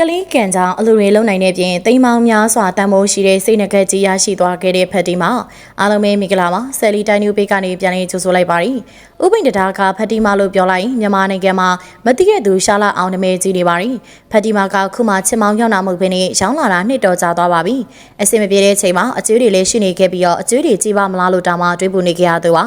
ကလေးကံကြောင့်အလူတွေလုံနိုင်တဲ့ပြင်တိမ်မောင်များစွာတန်ဖိုးရှိတဲ့စိတ်နှကက်ကြီးရရှိသွားခဲ့တဲ့ဖက်တီမာအားလုံးပဲမိဂလာပါဆယ်လီတိုင်းနူဘေးကနေပြန်လည်ကြိုဆိုလိုက်ပါရီဥပိန်တတာကဖက်တီမာလို့ပြောလိုက်ရင်မြန်မာနိုင်ငံမှာမတိရသူရှာလာအောင်နမဲကြီးနေပါရီဖက်တီမာကခုမှချစ်မောင်ရောက်နာမှုပင်နဲ့ရောင်းလာတာနှစ်တော်ကြာသွားပါပြီအစင်မပြေတဲ့ချိန်မှာအကျွေးတွေလည်းရှိနေခဲ့ပြီးတော့အကျွေးတွေကြီးပါမလားလို့တောင်းမှတွေးပူနေကြရသူပါ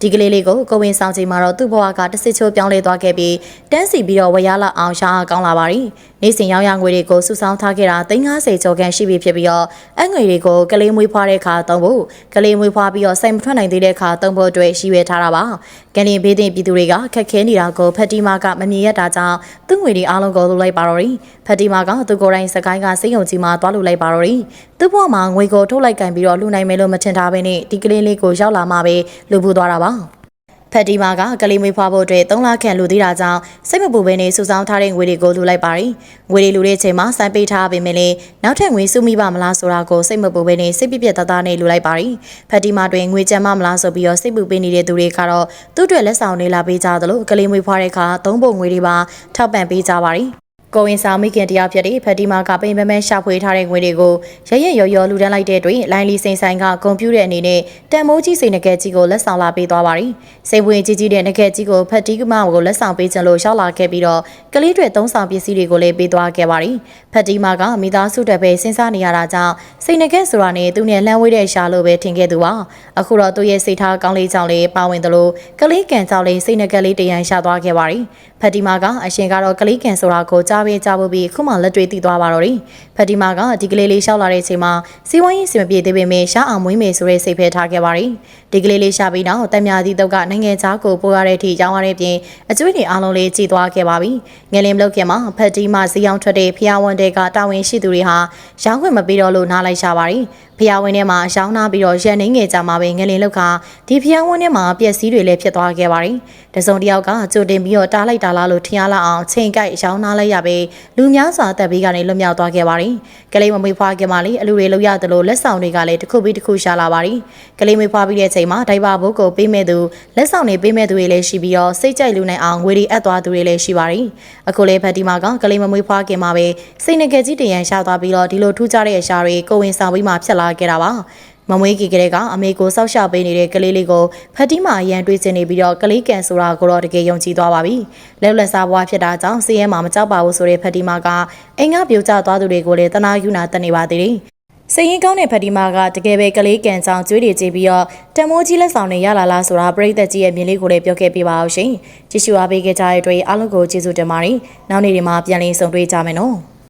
ဒီကလေးလေးကိုကိုဝင်ဆောင်ချိန်မှာတော့သူ့ဘဝကတစ်စစ်ချိုးပြောင်းလဲသွားခဲ့ပြီးတန်းစီပြီးတော့ဝရလာအောင်ရှာကောင်းလာပါရီ နေ့စဉ်ရောင်းရငွေတွေကိုစုဆောင်းထားခဲ့တာ350ကျော်ခန့်ရှိပြီဖြစ်ပြီးတော့အငွေတွေကိုကလေးမွေးဖွားတဲ့အခါသုံးဖို့ကလေးမွေးဖွားပြီးတော့စိုက်မထွက်နိုင်သေးတဲ့အခါသုံးဖို့အတွက်ရှိရွယ်ထားတာပါ။ကန်ရင်ဘေးတင်ပြည်သူတွေကခက်ခဲနေတာကိုဖက်တီမာကမမြင်ရတာကြောင့်သူ့ငွေတွေအားလုံးကိုလုပ်လိုက်ပါတော့တယ်။ဖက်တီမာကသူကိုယ်တိုင်စကိုင်းကစိတ်ယုံကြည်မှသွားလို့လိုက်ပါတော့တယ်။သူ့ဘဝမှာငွေကိုထုတ်လိုက်ကင်ပြီးတော့လူနိုင်မယ်လို့မထင်ထားဘဲနဲ့ဒီကလေးလေးကိုရောက်လာမှပဲလူပူသွားတာပါ။ ဖက်တီမာကကလေးမွေးဖွားဖို့အတွက်3လခန့်လူသေးတာကြောင့်စိတ်မပူဘဲနဲ့စုဆောင်းထားတဲ့ငွေတွေကိုလူလိုက်ပါရီငွေတွေလူတဲ့ချိန်မှာစိုင်းပေးထားပေမဲ့လည်းနောက်ထပ်ငွေစုမိပါမလားဆိုတာကိုစိတ်မပူဘဲနဲ့စိတ်ပြပြသားသားနဲ့လူလိုက်ပါရီဖက်တီမာတွင်ငွေကြမ်းမမလားဆိုပြီးတော့စိတ်ပူပေးနေတဲ့သူတွေကတော့သူ့အတွက်လက်ဆောင်နေလာပေးကြသလိုကလေးမွေးဖွားတဲ့အခါသုံးပုံငွေတွေပါထောက်ပံ့ပေးကြပါရီ ကိုဝင်ဆောင်မိခင်တရားဖြစ်တဲ့ဖက်တီမာကပိန်ပမဲရှာဖွေထားတဲ့ငွေတွေကိုရရရော်ရော်လူတန်းလိုက်တဲ့တွင်လိုင်းလီစိန်ဆိုင်ကကွန်ပျူတာအနေနဲ့တန်မိုးကြီးစိန်ငကက်ကြီးကိုလက်ဆောင်လာပေးသွားပါရီစိန်ဝင်ကြီးကြီးတဲ့ငကက်ကြီးကိုဖက်တီကမကိုလက်ဆောင်ပေးချင်လို့ရှောက်လာခဲ့ပြီးတော့ကလေးတွေသုံးဆောင်ပစ္စည်းတွေကိုလည်းပေးသွားခဲ့ပါရီဖက်တီမာကမိသားစုတက်ပဲစဉ်းစားနေရတာကြောင့်စိန်ငကက်ဆိုတာနဲ့သူနဲ့လှမ်းဝေးတဲ့ရှာလို့ပဲထင်ခဲ့သူပါအခုတော့သူ့ရဲ့စိတ်ထားကောင်းလေးကြောင့်လည်းပါဝင်တယ်လို့ကလေးကန်ကြောင့်လည်းစိန်ငကက်လေးတရန်ရှာသွားခဲ့ပါရီဖက်တီမာကအရှင်ကတော့ကလေးကန်ဆိုတာကိုကြားပေးကြဖို့ပြီးခုမှလက်တွေတည်သွားပါတော့တယ်ဖက်တီမာကဒီကလေးလေးရှောက်လာတဲ့အချိန်မှာစီဝိုင်းရေးစင်မပြေသေးပေမဲ့ရှားအောင်မွေးမယ်ဆိုတဲ့စိတ်ဖဲထားခဲ့ပါရီဒီကလေးလေးရှာပြီးတော့တံမြာသီးတုတ်ကနိုင်ငံခြားကိုပို့ရတဲ့အထိရောင်းရတဲ့ပြင်အကျွေးတွေအားလုံးလေးကြည်သွားခဲ့ပါပြီငယ်လင်းမလုပ်ခင်မှာဖက်တီမာစီအောင်ထွက်တဲ့ဖျားဝန်တွေကတာဝန်ရှိသူတွေဟာရောင်းခွင့်မပေးတော့လို့နားလိုက်ရှာပါရီဖျားဝင်းထဲမှာရှောင်းနာပြီးတော့ရန်နေငယ်ကြမှာပဲငလင်လောက်ကဒီဖျားဝင်းထဲမှာပျက်စီးတွေလည်းဖြစ်သွားခဲ့ပါတယ်။တစုံတစ်ယောက်ကကြိုတင်ပြီးတော့တားလိုက်တာလားလို့ထင်ရလောက်အောင်ချိန်ကိုက်ရှောင်းနာလိုက်ရပဲလူများစွာတက်ပြီးကနေလွတ်မြောက်သွားခဲ့ပါတယ်။ကလေးမမွေးဖွားခင်မှာလေအလူတွေလောက်ရတယ်လို့လက်ဆောင်တွေကလည်းတစ်ခုပြီးတစ်ခုရှာလာပါတယ်။ကလေးမွေးဖွားပြီးတဲ့ချိန်မှာဒိုင်ဘာဘုတ်ကိုပေးမဲ့သူလက်ဆောင်တွေပေးမဲ့သူတွေလည်းရှိပြီးတော့စိတ်ကြိုက်လူနိုင်အောင်ငွေတွေအပ်သွားသူတွေလည်းရှိပါတယ်။အခုလေဖတ်တီမာကကလေးမမွေးဖွားခင်မှာပဲစိတ်ငကယ်ကြီးတရန်ရှာသွားပြီးတော့ဒီလိုထူးခြားတဲ့အရာတွေကိုဝင်ဆောင်ပြီးမှဖြစ်လာခဲ့တာပါမမွေးကြီးကလေးကအမေကိုစောက်ရှောက်ပေးနေတဲ့ကလေးလေးကိုဖတ်တီမာရန်တွေးချင်နေပြီးတော့ကလေးကန်ဆိုတာကိုတော့တကယ်ယုံကြည်သွားပါပြီလက်လက်စားဘွားဖြစ်တာကြောင့်စီးရဲမှာမကြောက်ပါဘူးဆိုတဲ့ဖတ်တီမာကအိမ်ကပြိုကျသွားသူတွေကိုလည်းတနာယူနာတက်နေပါသေးတယ်စရင်ကောင်းတဲ့ဖတီမာကတကယ်ပဲကလေးကန်ဆောင်ကျွေးတွေကြည့်ပြီးတော့တမိုးကြီးလက်ဆောင်တွေရလာလားဆိုတာပြိသက်ကြီးရဲ့မြင်လေးကိုလည်းပြောခဲ့ပေးပါအောင်ရှင်ကြည့်ရှုအားပေးကြတဲ့အတွက်အားလုံးကိုကျေးဇူးတင်ပါတယ်နောက်နေ့ဒီမှာပြန်လည်ဆုံတွေ့ကြမယ်နော်